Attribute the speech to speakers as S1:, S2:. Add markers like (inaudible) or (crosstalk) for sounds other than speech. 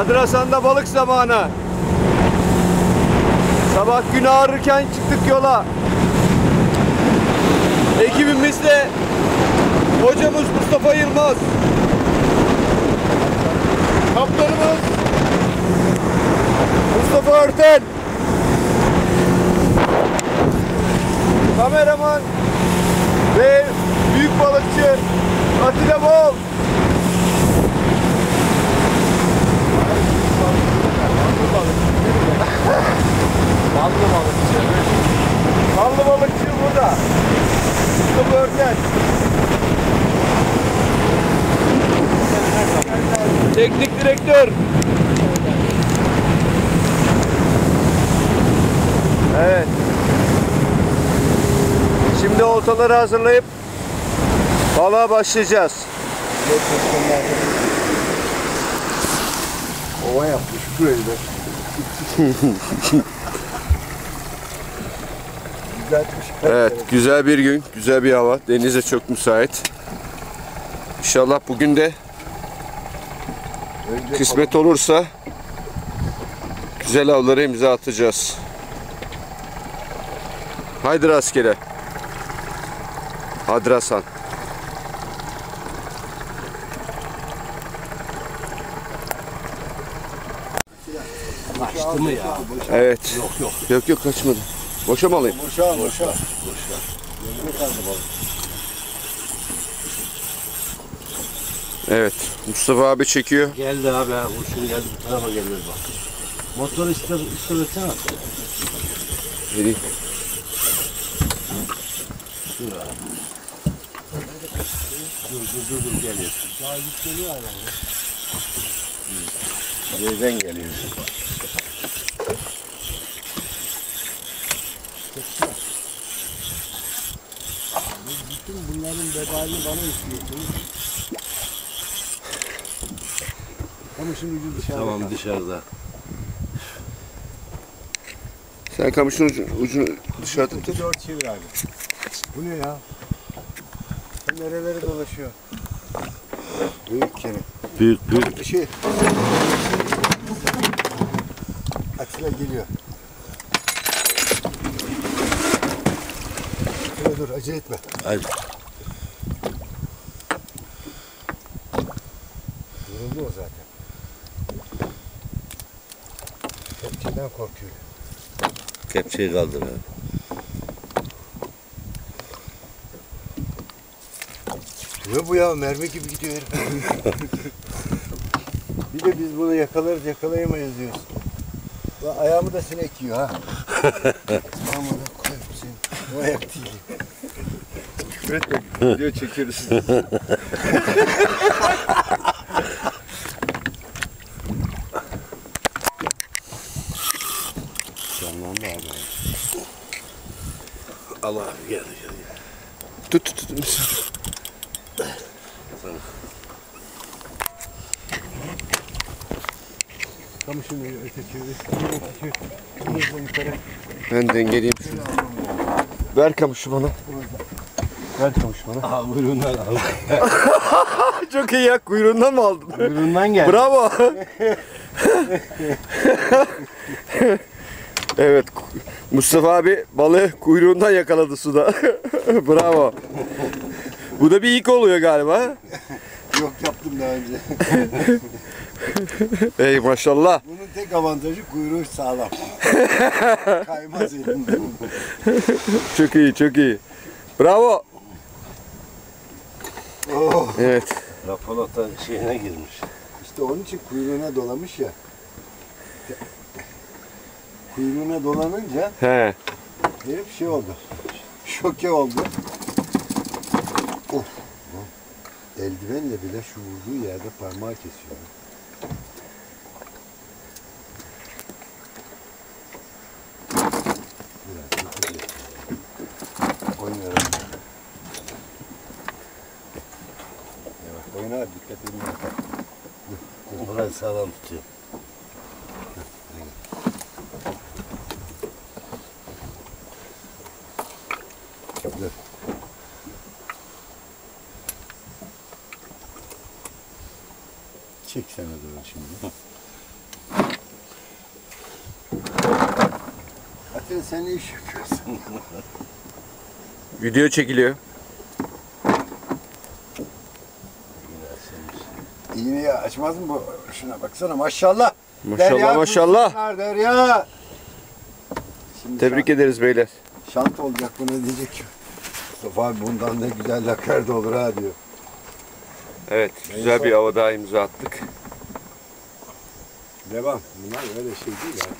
S1: Adrasan'da balık zamanı. Sabah gün ağrırken çıktık yola. Ekibimizde hocamız Mustafa Yılmaz. Kaptanımız Mustafa Örten. Kameraman ve büyük balıkçı Atilla Bol. Burada. Mustafa Örten. Teknik direktör. Evet. Şimdi oltaları hazırlayıp balığa başlayacağız.
S2: Ova yapmış da. (laughs) Düzeltmiş.
S1: Evet, güzel bir gün, güzel bir hava. Denize çok müsait. İnşallah bugün de
S2: Önce
S1: kısmet olursa güzel avlara imza atacağız. Haydi rastgele. Hadi Hasan.
S2: Kaçtı mı ya?
S1: Evet. Yok yok. Yok yok kaçmadı. Boşa mı alayım?
S2: Boşa boşa. Boşa. Ne kaldı balık?
S1: Evet. Mustafa abi çekiyor.
S3: Geldi abi ha, kurşun geldi bu tarafa geliyor bak. Motoru ister, ister etsene.
S1: Vereyim.
S3: Dur dur dur dur geliyor. Daha git geliyor hala ya.
S2: Nereden geliyor?
S3: Vebalini bana istiyorsunuz.
S2: Kamışın ucu dışarıda.
S3: Tamam dışarıda.
S1: Sen kamışın ucunu, ucunu dışarıda tut.
S2: Dört çevir abi. Bu ne ya? Bu Nereleri dolaşıyor? Büyük kere.
S3: Büyük büyük.
S2: Bir şey. Atilla geliyor. Dur acele etme.
S3: Hadi.
S2: Kepçeden korkuyor.
S3: Kepçeyi kaldır abi.
S2: Ne bu ya mermi gibi gidiyor herif. (laughs) bir de biz bunu yakalarız yakalayamayız diyoruz. Lan ayağımı da sinek yiyor ha. Aman da koyayım seni. O ayak değil. Küfür etme. Video çekiyoruz. (laughs)
S3: Canlandı abi. Al abi gel gel. gel.
S1: Tut tut tut. Mustafa.
S2: Kamışın öteki.
S1: Ben dengeleyeyim şunu. Ver kamışı bana. Ver kamışı bana.
S3: Aha buyurundan al. (laughs)
S1: Çok iyi ya. Kuyruğundan mı aldın?
S3: Buyurundan gel.
S1: Bravo. (laughs) evet. Mustafa abi balığı kuyruğundan yakaladı suda. (laughs) Bravo. Bu da bir ilk oluyor galiba.
S2: Yok yaptım daha önce. (laughs)
S1: Ey maşallah.
S2: Bunun tek avantajı kuyruğu sağlam. (laughs) Kaymaz elinden.
S1: Çok iyi, çok iyi. Bravo.
S2: Oh.
S1: Evet.
S3: Rapolata şeyine girmiş.
S2: İşte onun için kuyruğuna dolamış ya. Kuyruğuna dolanınca
S1: He.
S2: herif şey oldu. Şoke oldu. Of. Eldivenle bile şu vurduğu yerde parmağı kesiyor. Oynuyorum. Yavaş oyna dikkat edin.
S3: Burayı sağlam tutuyor.
S2: Güzel. Çek sen ödülü şimdi. Hı. Atin sen ne iş yapıyorsun?
S1: Video çekiliyor.
S2: İğneyi açmaz mı bu? Şuna baksana maşallah.
S1: Maşallah
S2: derya
S1: maşallah.
S2: Derya. Şimdi
S1: Tebrik ederiz beyler
S2: şant, olacak bu ne diyecek? Mustafa abi bundan ne güzel lakar da olur ha diyor.
S1: Evet, güzel bir hava daha imza attık.
S2: Devam. Bunlar öyle şey değil ya.